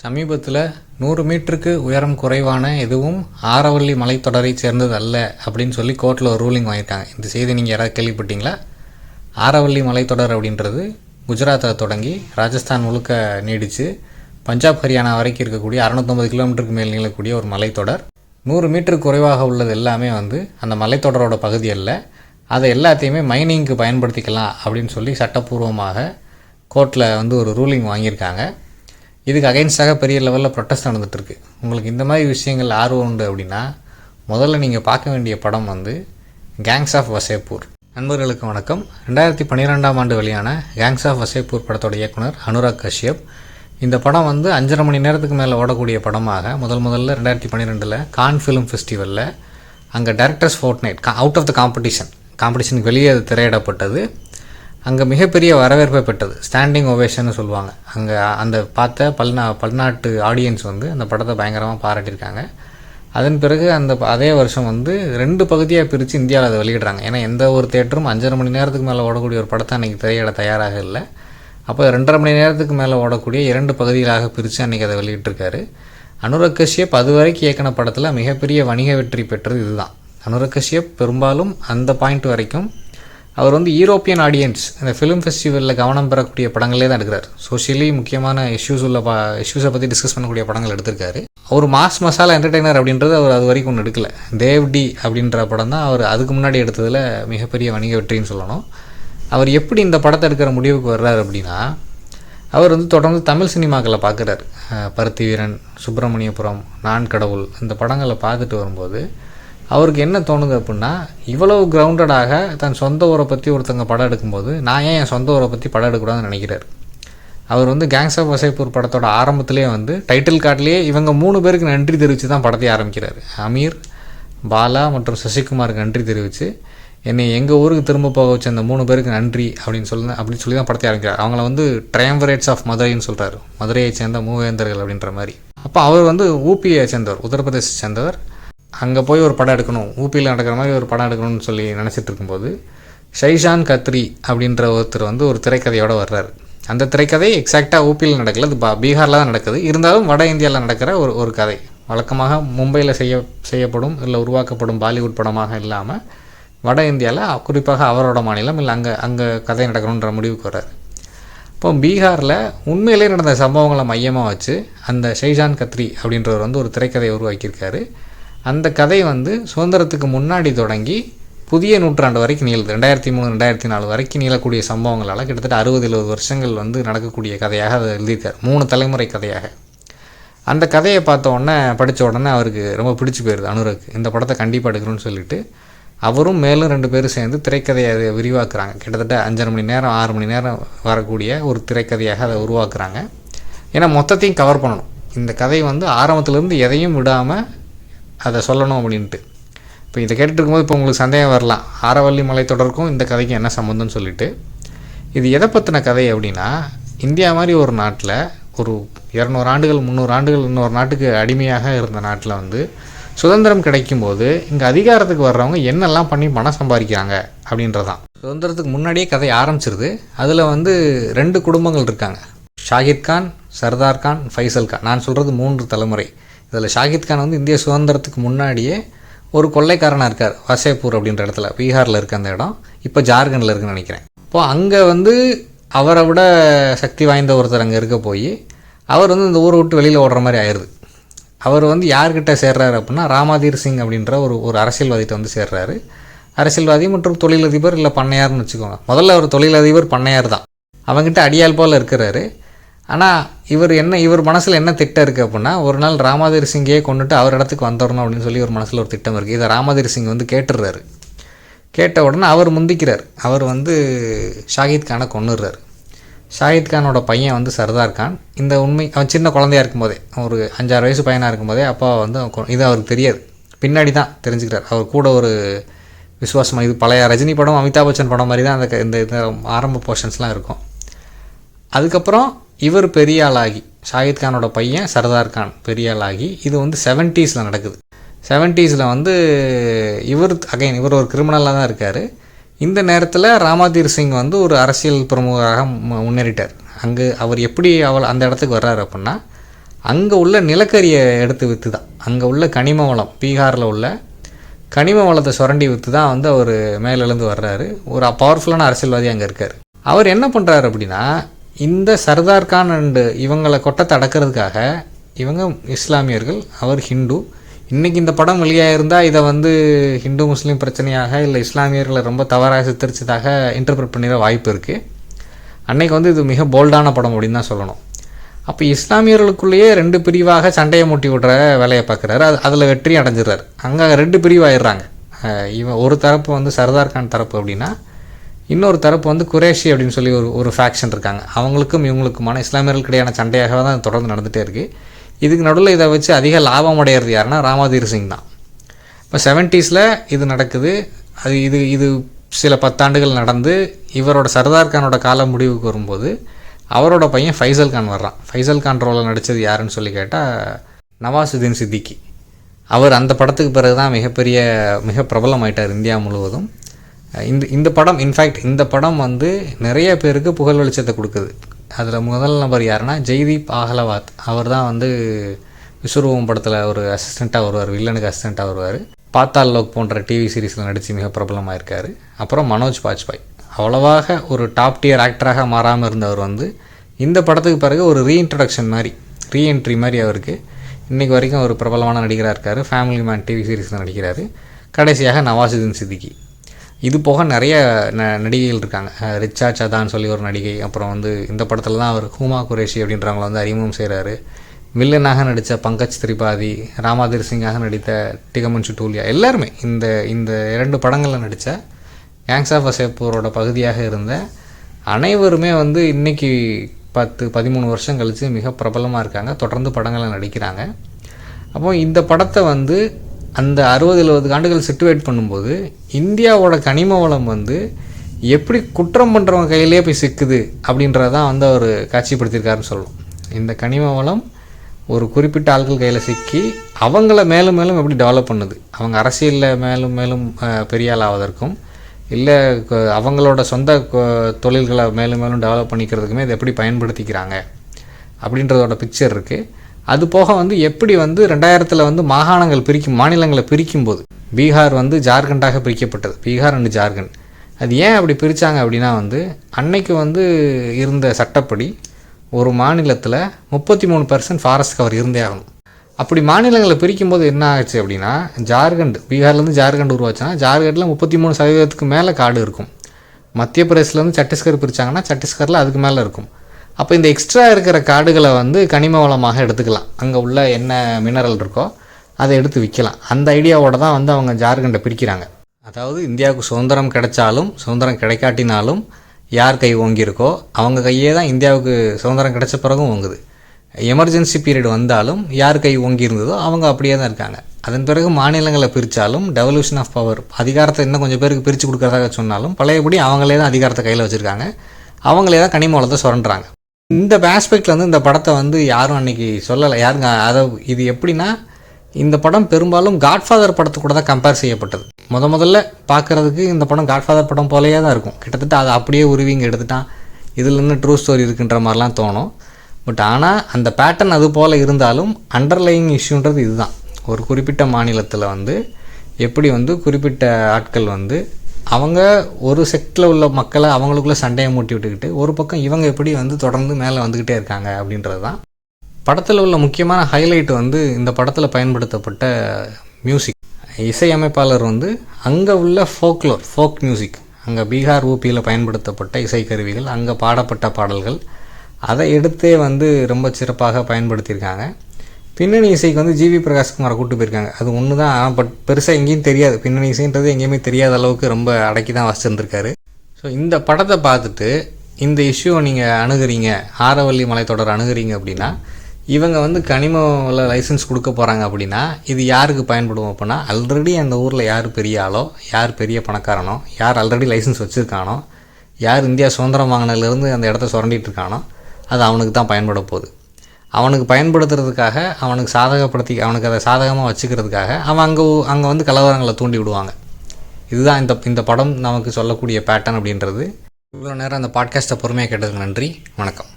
சமீபத்தில் நூறு மீட்டருக்கு உயரம் குறைவான எதுவும் ஆரவல்லி மலைத்தொடரை சேர்ந்தது அல்ல அப்படின்னு சொல்லி கோர்ட்டில் ஒரு ரூலிங் வாங்கியிருக்காங்க. இந்த செய்தி நீங்கள் யாராவது கேள்விப்பட்டீங்களா? ஆரவல்லி மலைத்தொடர் அப்படின்றது குஜராத்தில் தொடங்கி ராஜஸ்தான் முழுக்க நீடித்து பஞ்சாப் ஹரியானா வரைக்கும் இருக்கக்கூடிய அறநூற்றம்பது கிலோமீட்டருக்கு மேல் நீளக்கூடிய ஒரு மலைத்தொடர். நூறு மீட்டருக்கு குறைவாக உள்ளது எல்லாமே வந்து அந்த மலைத்தொடரோட பகுதி அல்ல. அதை எல்லாத்தையுமே மைனிங்க்கு பயன்படுத்திக்கலாம் அப்படின்னு சொல்லி சட்டப்பூர்வமாக கோர்ட்டில் வந்து ஒரு ரூலிங் வாங்கியிருக்காங்க. இதுக்கு அகைன்ஸ்டாக பெரிய லெவலில் ப்ரொட்டஸ்ட் நடந்துகிட்ருக்கு உங்களுக்கு இந்த மாதிரி விஷயங்கள் ஆர்வம் உண்டு அப்படின்னா முதல்ல நீங்கள் பார்க்க வேண்டிய படம் வந்து கேங்ஸ் ஆஃப் வசேப்பூர் நண்பர்களுக்கு வணக்கம். ரெண்டாயிரத்தி பன்னிரெண்டாம் ஆண்டு வெளியான கேங்ஸ் ஆஃப் வசேப்பூர் படத்தோட இயக்குனர் அனுராக் கஷ்யப். இந்த படம் வந்து அஞ்சரை மணி நேரத்துக்கு மேலே ஓடக்கூடிய படமாக முதல் முதல்ல ரெண்டாயிரத்தி பன்னிரெண்டில் கான் ஃபிலிம் ஃபெஸ்டிவலில் அங்கே directors fortnight out of the competition காம்படிஷனுக்கு வெளியே அது திரையிடப்பட்டது. அங்கே மிகப்பெரிய வரவேற்பை பெற்றது. ஸ்டாண்டிங் ஓவேஷன்னு சொல்லுவாங்க. அங்கே அந்த பார்த்த பல்நா பல்நாட்டு ஆடியன்ஸ் வந்து அந்த படத்தை பயங்கரமாக பாராட்டியிருக்காங்க. அதன் பிறகு அந்த அதே வருஷம் வந்து ரெண்டு பகுதியாக பிரித்து இந்தியாவில் அதை வெளியிடுறாங்க. ஏன்னா எந்த ஒரு தேட்டரும் அஞ்சரை மணி நேரத்துக்கு மேலே ஓடக்கூடிய ஒரு படத்தை அன்றைக்கி திரையிட தயாராக இல்லை. அப்போ ரெண்டரை மணி நேரத்துக்கு மேலே ஓடக்கூடிய இரண்டு பகுதிகளாக பிரித்து அன்றைக்கி அதை வெளியிட்டிருக்காரு. அனுரக் கஷ்யப் அது வரைக்கும் இயக்கின படத்தில் மிகப்பெரிய வணிக வெற்றி பெற்றது இதுதான். அனுரக் கஷ்யப் பெரும்பாலும் அந்த பாயிண்ட் வரைக்கும் அவர் வந்து யூரோப்பியன் ஆடியன்ஸ் இந்த ஃபிலிம் ஃபெஸ்டிவலில் கவனம் பெறக்கூடிய படங்களே தான் எடுக்கிறார். சோஷியலி முக்கியமான இஷ்யூஸ் உள்ள பா இஷ்யூஸை பற்றி டிஸ்கஸ் பண்ணக்கூடிய படங்கள் எடுத்திருக்காரு. அவர் மாஸ் மசாலா என்டர்டெய்னர் அப்படின்றது அவர் அது வரைக்கும் ஒன்று எடுக்கலை. தேவ் டி அப்படின்ற படம் தான் அவர் அதுக்கு முன்னாடி எடுத்ததில் மிகப்பெரிய வணிக வெற்றின்னு சொல்லணும். அவர் எப்படி இந்த படத்தை எடுக்கிற முடிவுக்கு வர்றார் அப்படின்னா அவர் வந்து தொடர்ந்து தமிழ் சினிமாக்களை பார்க்குறாரு. பருத்தி வீரன் சுப்பிரமணியபுரம் நான் கடவுள் இந்த படங்களை பார்த்துட்டு வரும்போது அவருக்கு என்ன தோணுது அப்படின்னா இவ்வளவு கிரவுண்டடாக தன் சொந்த ஊரை பற்றி ஒருத்தங்க படம் எடுக்கும்போது நான் ஏன் என் சொந்த ஊரை பற்றி படம் எடுக்கக்கூடாதுன்னு நினைக்கிறார்? அவர் வந்து கேங்ஸ் ஆஃப் வசைப்பூர் படத்தோட ஆரம்பத்திலே வந்து டைட்டில் கார்ட்லேயே இவங்க மூணு பேருக்கு நன்றி தெரிவித்து தான் படத்தை ஆரம்பிக்கிறார். அமீர் பாலா மற்றும் சசிகுமாருக்கு நன்றி தெரிவித்து என்னை எங்கள் ஊருக்கு திரும்ப போக வச்ச அந்த மூணு பேருக்கு நன்றி அப்படின்னு சொல்லி அப்படின்னு சொல்லி தான் படத்தை ஆரம்பிக்கிறார். அவங்கள வந்து ட்ரையம்பரேட்ஸ் ஆஃப் மதுரைன்னு சொல்கிறாரு மதுரையை சேர்ந்த மூவேந்தர்கள் அப்படின்ற மாதிரி. அப்போ அவர் வந்து ஊபியை சேர்ந்தவர் உத்தரப்பிரதேச சேர்ந்தவர். அங்கே போய் ஒரு படம் எடுக்கணும் ஊபியில் நடக்கிற மாதிரி ஒரு படம் எடுக்கணும்னு சொல்லி நினச்சிட்டு இருக்கும்போது ஷைஷான் கத்ரி அப்படின்ற ஒருத்தர் வந்து ஒரு திரைக்கதையோடு வர்றாரு. அந்த திரைக்கதை எக்ஸாக்டாக ஊபியில் நடக்கல அது பா- பீகாரில் தான் நடக்குது. இருந்தாலும் வட இந்தியாவில் நடக்கிற ஒரு ஒரு கதை. வழக்கமாக மும்பையில் செய்ய செய்யப்படும் இல்லை உருவாக்கப்படும் பாலிவுட் படமாக இல்லாமல் வட இந்தியாவில் குறிப்பாக அவரோட மாநிலம் இல்லை அங்கே அங்கே கதை நடக்கணுன்ற முடிவுக்கு வர்றாரு. இப்போ பீகாரில் உண்மையிலே நடந்த சம்பவங்களை மையமாக வச்சு அந்த ஷைஜான் கத்ரி அப்படின்றவர் வந்து ஒரு திரைக்கதையை உருவாக்கியிருக்காரு. அந்த கதை வந்து சுதந்திரத்துக்கு முன்னாடி தொடங்கி புதிய நூற்றாண்டு வரைக்கும் நீளுது. ரெண்டாயிரத்தி மூணு ரெண்டாயிரத்தி நாலு வரைக்கும் நீளக்கூடிய சம்பவங்களால் கிட்டத்தட்ட அறுபது எழுபது வருஷங்கள் வந்து நடக்கக்கூடிய கதையாக அதை எழுதியிருக்கார். மூணு தலைமுறை கதையாக. அந்த கதையை பார்த்த உடனே படித்த உடனே அவருக்கு ரொம்ப பிடிச்சி போயிடுது அனுருக்கு. இந்த படத்தை கண்டிப்பாக எடுக்கணும்னு சொல்லிட்டு அவரும் மேலும் ரெண்டு பேரும் சேர்ந்து திரைக்கதையை அதை விரிவாக்குறாங்க. கிட்டத்தட்ட அஞ்சரை மணி நேரம் ஆறு மணி நேரம் வரக்கூடிய ஒரு திரைக்கதையாக அதை உருவாக்குறாங்க. ஏன்னா மொத்தத்தையும் கவர் பண்ணணும். இந்த கதை வந்து ஆரம்பத்துலேருந்து எதையும் விடாமல் அதை சொல்லணும் அப்படின்ட்டு. இப்போ இதை கேட்டுட்டு இருக்கும்போது இப்போ உங்களுக்கு சந்தேகம் வரலாம். ஆரவல்லி மலைத்தொடருக்கும் இந்த கதைக்கும் என்ன சம்மந்தம்னு சொல்லிட்டு. இது எதை பற்றின கதை அப்படின்னா இந்தியா மாதிரி ஒரு நாட்டில் ஒரு இரநூறு ஆண்டுகள் முந்நூறு ஆண்டுகள் இன்னொரு நாட்டுக்கு அடிமையாக இருந்த நாட்டில் வந்து சுதந்திரம் கிடைக்கும்போது இங்கே அதிகாரத்துக்கு வர்றவங்க என்னெல்லாம் பண்ணி பணம் சம்பாதிக்கிறாங்க அப்படின்றதான். சுதந்திரத்துக்கு முன்னாடியே கதை ஆரம்பிச்சிருது. அதில் வந்து ரெண்டு குடும்பங்கள் இருக்காங்க. ஷாகித் கான் சர்தார் கான் ஃபைசல் கான். நான் சொல்கிறது மூன்று தலைமுறை. இதில் ஷாகித் கான் வந்து இந்திய சுதந்திரத்துக்கு முன்னாடியே ஒரு கொள்ளைக்காரனாக இருக்கார் வசேப்பூர் அப்படின்ற இடத்துல பீகாரில் இருக்க அந்த இடம். இப்போ ஜார்க்கண்டில் இருக்குன்னு நினைக்கிறேன். இப்போ அங்கே வந்து அவரை விட சக்தி வாய்ந்த ஒருத்தர் அங்கே இருக்க போய் அவர் வந்து இந்த ஊரை விட்டு வெளியில் ஓடுற மாதிரி ஆயிடுது. அவர் வந்து யார்கிட்ட சேர்றாரு அப்படின்னா ராமாதீர் சிங் அப்படின்ற ஒரு ஒரு அரசியல்வாதிகிட்ட வந்து சேர்றாரு. அரசியல்வாதி மற்றும் தொழிலதிபர் இல்லை பண்ணையார்னு வச்சுக்கோங்க. முதல்ல அவர் தொழிலதிபர் பண்ணையார் தான். அவங்ககிட்ட அடியால் போல் இருக்கிறாரு. ஆனால் இவர் என்ன இவர் மனசில் என்ன திட்டம் இருக்குது அப்படின்னா ஒரு நாள் ராமாதீர் சிங்கையே கொண்டுட்டு அவர் இடத்துக்கு வந்துடணும் அப்படின்னு சொல்லி ஒரு மனசில் ஒரு திட்டம் இருக்குது இதை ராமாதீர் சிங் வந்து கேட்டுடுறாரு. கேட்ட உடனே அவர் முந்திக்கிறார். அவர் வந்து ஷாகித் கானை கொன்னுடுறாரு. ஷாகித் கானோட பையன் வந்து சர்தார் கான். இந்த உண்மை அவன் சின்ன குழந்தையா இருக்கும்போதே ஒரு அஞ்சாறு வயசு பையனாக இருக்கும்போதே அப்பா வந்து கொ- இது அவருக்கு தெரியாது. பின்னாடி தான் தெரிஞ்சுக்கிறார். அவர் கூட ஒரு விசுவாசமாக இது பழைய ரஜினி படம் அமிதாப் பச்சன் படம் மாதிரி தான் அந்த இந்த ஆரம்ப போர்ஷன்ஸ்லாம் இருக்கும். அதுக்கப்புறம் இவர் பெரிய ஆளாகி ஷாகித் கானோட பையன் சர்தார் கான் பெரிய ஆளாகி இது வந்து செவன்ட்டீஸில் நடக்குது. செவன்ட்டீஸில் வந்து இவர் அகைன் இவர் ஒரு கிரிமினலாக தான் இருக்கார். இந்த நேரத்தில் ராமாதீர் சிங் வந்து ஒரு அரசியல் பிரமுகராக மு- முன்னேறிட்டார். அங்கு அவர் எப்படி அவள் அந்த இடத்துக்கு வர்றாரு அப்படின்னா அங்கே உள்ள நிலக்கரியை எடுத்து விற்று தான் அங்கே உள்ள கனிம வளம் பீகாரில் உள்ள கனிம வளத்தை சுரண்டி விற்று தான் வந்து அவர் மேலிருந்து வர்றாரு. ஒரு பவர்ஃபுல்லான அரசியல்வாதி அங்கே இருக்கார். அவர் என்ன பண்ணுறாரு அப்படின்னா இந்த சர்தார் கான் அண்டு இவங்களை கொட்டத்தை அடக்கிறதுக்காக இவங்க இஸ்லாமியர்கள் அவர் ஹிந்து. இன்றைக்கி இந்த படம் வெளியாயிருந்தால் இதை வந்து ஹிந்து முஸ்லீம் பிரச்சனையாக இல்லை இஸ்லாமியர்களை ரொம்ப தவறாக சித்தரிச்சதாக இன்டர்பிரட் பண்ணிட வாய்ப்பு இருக்குது அன்னைக்கு வந்து இது மிக போல்டான படம் அப்படின்னு தான் சொல்லணும். அப்போ இஸ்லாமியர்களுக்குள்ளேயே ரெண்டு பிரிவாக சண்டையை மூட்டி விடுற வேலையை பார்க்குறாரு. அது அதில் வெற்றி அடைஞ்சிடுறாரு. அங்கே ரெண்டு பிரிவாயிடுறாங்க. இவன் ஒரு தரப்பு வந்து சர்தார் கான் தரப்பு அப்படின்னா இன்னொரு தரப்பு வந்து குரேஷி அப்படின்னு சொல்லி ஒரு ஒரு ஃபேக்ஷன் இருக்காங்க. அவங்களுக்கும் இவங்களுக்குமான இஸ்லாமியர்களுக்கு இடையான சண்டையாக தான் தொடர்ந்து நடந்துகிட்டே இருக்குது இதுக்கு நடுவில் இதை வச்சு அதிக லாபம் அடையிறது யாருன்னா ராமாதீர் சிங் தான். இப்போ செவன்ட்டீஸில் இது நடக்குது. அது இது இது சில பத்தாண்டுகள் நடந்து இவரோட சர்தார் கானோட காலம் முடிவுக்கு வரும்போது அவரோட பையன் ஃபைசல் கான் வர்றான். ஃபைசல் கான் ரோலில் நடித்தது யாருன்னு சொல்லி கேட்டால் நவாசுதீன் சித்திக்கி. அவர் அந்த படத்துக்கு பிறகு தான் மிகப்பெரிய மிக பிரபலமாயிட்டார் இந்தியா முழுவதும். இந்த இந்த படம் இன்ஃபேக்ட் இந்த படம் வந்து நிறைய பேருக்கு புகழ் வெளிச்சத்தை கொடுக்குது. அதில் முதல் நபர் யாருன்னா ஜெய்தீப் அகலவாத். அவர் தான் வந்து விஸ்வரூபம் படத்தில் ஒரு அசிஸ்டண்ட்டாக வருவார் வில்லனுக்கு அசிஸ்டண்ட்டாக வருவார். பாத்தால் லோக் போன்ற டிவி சீரீஸில் நடித்து மிக பிரபலமாக இருக்கார் அப்புறம் மனோஜ் பாஜ்பாய். அவ்வளவாக ஒரு டாப் டியர் ஆக்டராக மாறாமல் இருந்தவர் வந்து இந்த படத்துக்கு பிறகு ஒரு ரீஇன்ட்ரடக்ஷன் மாதிரி ரீஎன்ட்ரி மாதிரி அவருக்கு இன்றைக்கி வரைக்கும் ஒரு பிரபலமான நடிகராக இருக்கார். ஃபேமிலி மேன் டிவி சீரீஸில் நடிக்கிறார். கடைசியாக நவாசுதீன் சித்திகி இது போக நிறைய ந நடிகைகள் இருக்காங்க. ரிச்சா சதான் சொல்லி ஒரு நடிகை அப்புறம் வந்து இந்த படத்தில் தான் அவர் ஹூமா குரேஷி அப்படின்றவங்கள வந்து அறிமுகம் செய்கிறாரு வில்லனாக நடித்த பங்கஜ் திரிபாதி ராமாதீர் சிங்காக நடித்த டிகமன் சுட்டூலியா எல்லாருமே இந்த இந்த இரண்டு படங்களில் நடித்த கேங்ஸ் ஆஃப் அசேப்பூரோட பகுதியாக இருந்த அனைவருமே வந்து இன்றைக்கி பத்து பதிமூணு வருஷம் கழித்து மிக பிரபலமாக இருக்காங்க. தொடர்ந்து படங்களை நடிக்கிறாங்க. அப்போ இந்த படத்தை வந்து அந்த அறுபது எழுபது ஆண்டுகள் சிட்டுவேட் பண்ணும்போது இந்தியாவோட கனிம வளம் வந்து எப்படி குற்றம் பண்ணுறவங்க கையிலே போய் சிக்குது அப்படின்றதான் வந்து அவர் காட்சிப்படுத்தியிருக்காருன்னு சொல்லும் இந்த கனிம வளம் ஒரு குறிப்பிட்ட ஆட்கள் கையில் சிக்கி அவங்கள மேலும் மேலும் எப்படி டெவலப் பண்ணுது? அவங்க அரசியலில் மேலும் மேலும் பெரிய ஆள் ஆவதற்கும் இல்லை அவங்களோட சொந்த தொழில்களை மேலும் மேலும் டெவலப் பண்ணிக்கிறதுக்குமே இதை எப்படி பயன்படுத்திக்கிறாங்க? அப்படின்றதோட பிக்சர் இருக்குது அது போக வந்து எப்படி வந்து ரெண்டாயிரத்தில் வந்து மாகாணங்கள் பிரிக்கும் மாநிலங்களை பிரிக்கும்போது பீகார் வந்து ஜார்க்கண்டாக பிரிக்கப்பட்டது. பீகார் அண்டு ஜார்க்கண்ட். அது ஏன் அப்படி பிரித்தாங்க அப்படின்னா வந்து அன்னைக்கு வந்து இருந்த சட்டப்படி ஒரு மாநிலத்தில் முப்பத்தி மூணு பர்சன்ட் ஃபாரஸ்ட் கவர் இருந்தே ஆகணும். அப்படி மாநிலங்களை பிரிக்கும்போது என்ன ஆச்சு அப்படின்னா ஜார்க்கண்ட் பீகார்லேருந்து ஜார்க்கண்ட் உருவாச்சுன்னா ஜார்க்கண்டில் முப்பத்தி மூணு சதவீதத்துக்கு மேலே காடு இருக்கும். மத்திய பிரதேசிலேருந்து சத்தீஸ்கர் பிரித்தாங்கன்னா சத்தீஸ்கரில் அதுக்கு மேலே இருக்கும். அப்போ இந்த எக்ஸ்ட்ரா இருக்கிற காடுகளை வந்து கனிம வளமாக எடுத்துக்கலாம். அங்கே உள்ள என்ன மினரல் இருக்கோ அதை எடுத்து விற்கலாம் அந்த ஐடியாவோட தான் வந்து அவங்க ஜார்க்கண்டை பிரிக்கிறாங்க. அதாவது இந்தியாவுக்கு சுதந்திரம் கிடைச்சாலும் சுதந்திரம் கிடைக்காட்டினாலும் யார் கை ஓங்கியிருக்கோ அவங்க கையே தான் இந்தியாவுக்கு சுதந்திரம் கிடைச்ச பிறகும் ஓங்குது. எமர்ஜென்சி பீரியட் வந்தாலும் யார் கை ஓங்கி இருந்ததோ அவங்க அப்படியே தான் இருக்காங்க. அதன் பிறகு மாநிலங்களை பிரித்தாலும் டெவல்யூஷன் ஆஃப் பவர் அதிகாரத்தை இன்னும் கொஞ்சம் பேருக்கு பிரித்து கொடுக்குறதாக சொன்னாலும் பழையபடி அவங்களே தான் அதிகாரத்தை கையில் வச்சுருக்காங்க. அவங்களே தான் கனிம வளத்தை சுரண்டுறாங்க. இந்த ஆஸ்பெக்டில் வந்து இந்த படத்தை வந்து யாரும் அன்னைக்கு சொல்லலை. யாருங்க அதை இது எப்படின்னா இந்த படம் பெரும்பாலும் காட்ஃபாதர் படத்து கூட தான் கம்பேர் செய்யப்பட்டது. முத முதல்ல பார்க்குறதுக்கு இந்த படம் காட்ஃபாதர் படம் போலயே தான் இருக்கும். கிட்டத்தட்ட அதை அப்படியே உருவிங்க எடுத்துட்டான். இதில் இன்னும் ட்ரூ ஸ்டோரி இருக்குன்ற மாதிரிலாம் தோணும். பட் ஆனால் அந்த பேட்டர்ன் அது போல் இருந்தாலும் அண்டர்லைங் இஷ்யூன்றது இதுதான். ஒரு குறிப்பிட்ட மாநிலத்தில் வந்து எப்படி வந்து குறிப்பிட்ட ஆட்கள் வந்து அவங்க ஒரு செக்டில் உள்ள மக்களை அவங்களுக்குள்ளே சண்டையை மூட்டி விட்டுக்கிட்டு ஒரு பக்கம் இவங்க எப்படி வந்து தொடர்ந்து மேலே வந்துக்கிட்டே இருக்காங்க அப்படின்றது தான் படத்தில் உள்ள முக்கியமான ஹைலைட் வந்து இந்த படத்தில் பயன்படுத்தப்பட்ட மியூசிக் இசையமைப்பாளர் வந்து அங்கே உள்ள ஃபோக்லோர் ஃபோக் மியூசிக் அங்கே பீகார் ஊபியில் பயன்படுத்தப்பட்ட இசைக்கருவிகள் அங்கே பாடப்பட்ட பாடல்கள் அதை எடுத்தே வந்து ரொம்ப சிறப்பாக பயன்படுத்தியிருக்காங்க. பின்னணி இசைக்கு வந்து ஜிவி பிரகாஷ்குமாரை கூப்பிட்டு போயிருக்காங்க. அது ஒன்று தான் பட் பெருசாக எங்கேயும் தெரியாது. பின்னணி இசைன்றது எங்கேயுமே தெரியாத அளவுக்கு ரொம்ப அடக்கி தான் வச்சுருந்துருக்காரு. ஸோ இந்த படத்தை பார்த்துட்டு இந்த இஷ்யூவை நீங்கள் அணுகிறீங்க ஆரவல்லி மலைத்தொடர் அணுகிறீங்க அப்படின்னா இவங்க வந்து கனிமல லைசன்ஸ் கொடுக்க போகிறாங்க அப்படின்னா இது யாருக்கு பயன்படும் அப்படின்னா ஆல்ரெடி அந்த ஊரில் யார் பெரிய ஆளோ யார் பெரிய பணக்காரனோ யார் ஆல்ரெடி லைசன்ஸ் வச்சுருக்கானோ யார் இந்தியா சுதந்திரம் வாங்கினதுலேருந்து அந்த இடத்த சுரண்டிட்டு இருக்கானோ அது அவனுக்கு தான் பயன்பட போகுது. அவனுக்கு பயன்படுத்துறதுக்காக அவனுக்கு சாதகப்படுத்தி அவனுக்கு அதை சாதகமாக வச்சுக்கிறதுக்காக அவன் அங்கே அங்கே வந்து கலவரங்களை தூண்டி விடுவாங்க. இதுதான் இந்த இந்த படம் நமக்கு சொல்லக்கூடிய பேட்டர்ன் அப்படின்றது. இவ்வளோ நேரம் அந்த பாட்காஸ்ட்டை பொறுமையாக கேட்டதுக்கு நன்றி. வணக்கம்.